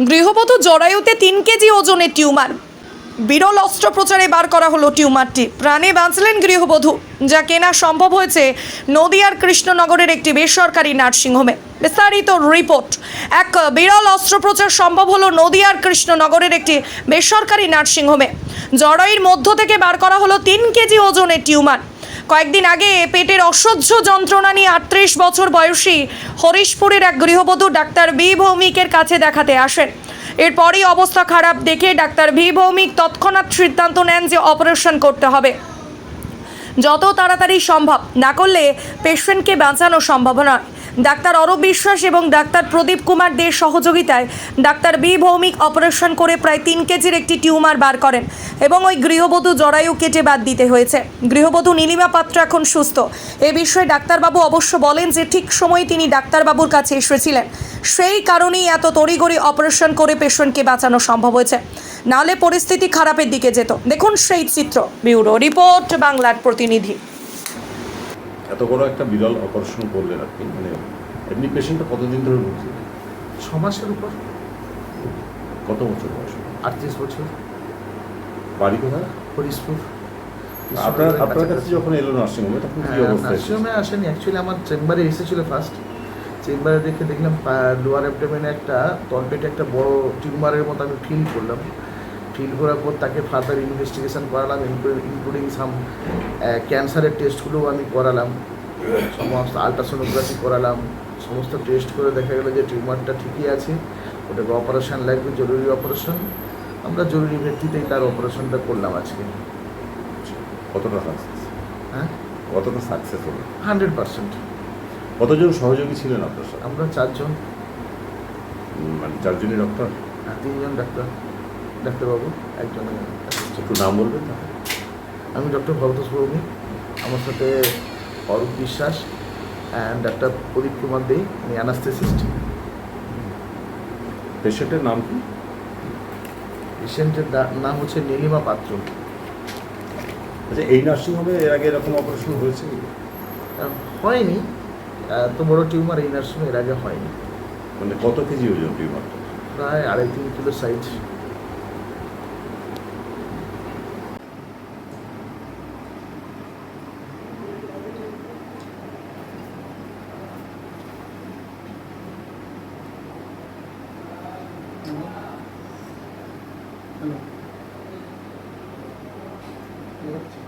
গৃহবধূ জরায়ুতে তিন কেজি ওজনের টিউমার। বিরল অস্ত্রোপচারে বার করা হলো টিউমারটি। প্রাণে বাঁচলেন গৃহবধূ, যা কেনা সম্ভব হয়েছে নদিয়ার কৃষ্ণনগরের একটি বেসরকারি নার্সিংহোমে। বিস্তারিত রিপোর্ট। এক বিরল অস্ত্রোপচার সম্ভব হলো নদিয়ার কৃষ্ণনগরের একটি বেসরকারি নার্সিংহোমে। জরায়ুর মধ্য থেকে বার করা হলো তিন কেজি ওজনের টিউমার। কয়েকদিন আগে পেটের অসহ্য যন্ত্রণা নিয়ে আটত্রিশ বছর বয়সী হরিশপুরের এক গৃহবধূ ডাক্তার বি ভৌমিকের কাছে দেখাতে আসেন। এরপরই অবস্থা খারাপ দেখে ডাক্তার ভি ভৌমিক তৎক্ষণাৎ সিদ্ধান্ত নেন যে অপারেশন করতে হবে। যত তাড়াতাড়ি সম্ভব, না করলে পেশেন্টকে বাঁচানো সম্ভব নয়। ডাক্তার অরূপ বিশ্বাস এবং ডাক্তার প্রদীপ কুমার দের সহযোগিতায় ডাক্তার বি ভৌমিক অপারেশন করে প্রায় তিন কেজির একটি টিউমার বার করেন এবং ওই গৃহবধূ জরায়ু কেটে বাদ দিতে হয়েছে। গৃহবধূ নীলিমা পাত্র এখন সুস্থ। এ বিষয়ে ডাক্তারবাবু অবশ্য বলেন যে ঠিক সময়ে তিনি ডাক্তারবাবুর কাছে এসেছিলেন। সেই কারণেই এত তড়িঘড়ি অপারেশন করে পেশেন্টকে বাঁচানো সম্ভব হয়েছে। নাহলে পরিস্থিতি খারাপের দিকে যেত। দেখুন সেই চিত্র। ব্যুরো রিপোর্ট, বাংলার প্রতিনিধি। এত বড় একটা বিরল অপারেশন করলেন আপনি মানে এমনি পেশেন্টটা কতদিন ধরে ভুগছে ছ মাসের উপর। কত বছর বয়স? আটত্রিশ বছর। বাড়ি কোথায়? হরিশপুর। আপনার আপনার কাছে যখন এলো নার্সিংহোমে তখন কি হ্যাঁ, অবস্থা নার্সিংহোমে আসেনি। অ্যাকচুয়ালি আমার চেম্বারে এসেছিল ফার্স্ট চেম্বারে দেখে দেখলাম লোয়ার অ্যাবডোমেনে একটা তলপেটে একটা বড় টিউমারের মতো আমি ফিল করলাম। ফিল করার পর তাকে ফার্দার ইনভেস্টিগেশন করালাম ইনক্লুডিং সাম ক্যান্সারের টেস্টগুলোও আমি করালাম সমস্ত আলট্রাসোনোগ্রাফি করালাম সমস্ত টেস্ট করে দেখা গেলো যে টিউমারটা ঠিকই আছে ওটাকে অপারেশান লাগবে জরুরি অপারেশন আমরা জরুরি ভিত্তিতেই তার অপারেশনটা করলাম আজকে। কতটা সাকসেস হ্যাঁ? কতটা সাকসেস হলো? হান্ড্রেড পার্সেন্ট কতজন সহযোগী ছিলেন আপনার সাথে? আমরা চারজন। মানে চারজনই ডক্টর আর তিনজন ডাক্তার ডাক্তারবাবু একজন একটু নাম বলবেন না আমি ডক্টর ভরতোষ ভৌমিক আমার সাথে অরূপ বিশ্বাস অ্যান্ড ডাক্তার প্রদীপ কুমার দে উনি অ্যানাস্থেসিস্ট। পেশেন্টের নাম কি? পেশেন্টের নাম হচ্ছে নীলিমা পাত্র। আচ্ছা এই নার্সিংহোমে এর আগে এরকম অপারেশন হয়েছে হয়নি। এত বড় টিউমার এই নার্সিংহোমে এর আগে হয়নি। মানে কত কেজি ওজন টিউমারটা? প্রায় আড়াই তিন কিলো সাইজ। 이거 이거